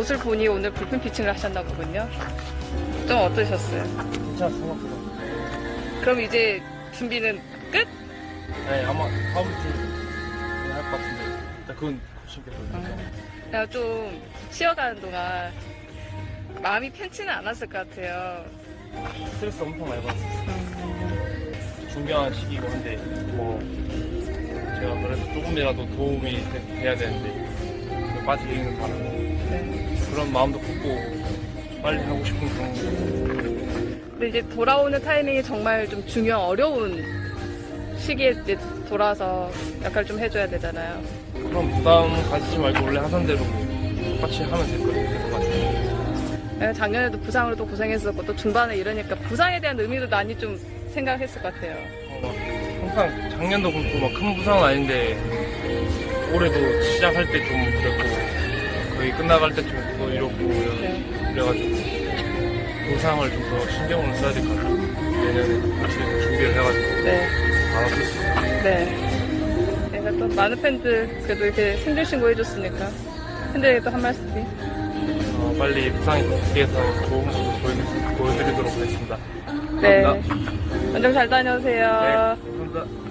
모습을 보니 오늘 불펜 피칭을 하셨나 보군요. 좀 어떠셨어요? 괜찮아 생각보다 그럼 이제 준비는 끝? 네 아마 다음 주에 할 것 같은데 일단 그건 쉽겠거든요 그냥 좀 쉬어가는 동안 마음이 편치는 않았을 것 같아요. 스트레스 엄청 많이 받았어요 중요한 시기고 한데 뭐 제가 그래도 조금이라도 도움이 돼- 돼야 되는데 그 빠지기는 바라고 네. 그런 마음도 컸고 빨리 하고 싶은 그런 근데 이제 돌아오는 타이밍이 정말 좀 중요한 어려운 시기에 이제 돌아서 역할 좀 해줘야 되잖아요. 그런 부담 가지지 말고 원래 하던 대로 똑같이 하면 될것 될것 같아요 네, 작년에도 부상으로 또 고생했었고 또 중반에 이러니까 부상에 대한 의미도 많이 좀 생각했을 것 같아요. 어, 막 항상 작년도 그렇고 막 큰 부상은 아닌데 올해도 시작할 때 좀 그랬고 거의 끝나갈 때좀또 이렇고 네. 그래가지고 부상을 좀 더 신경을 써야 될 것 같아요 내년에 확실히 준비를 해가지고 네. 안 아플 수 있어요 네. 내가 또 많은 팬들 그래도 이렇게 생존 신고 해줬으니까 팬들에게도 한 말씀. 어, 빨리 부상이 극복해서 좋은 모습 보여, 보여드리도록 하겠습니다 네. 감사합니다. 원정 잘 다녀오세요. 네, 감사합니다.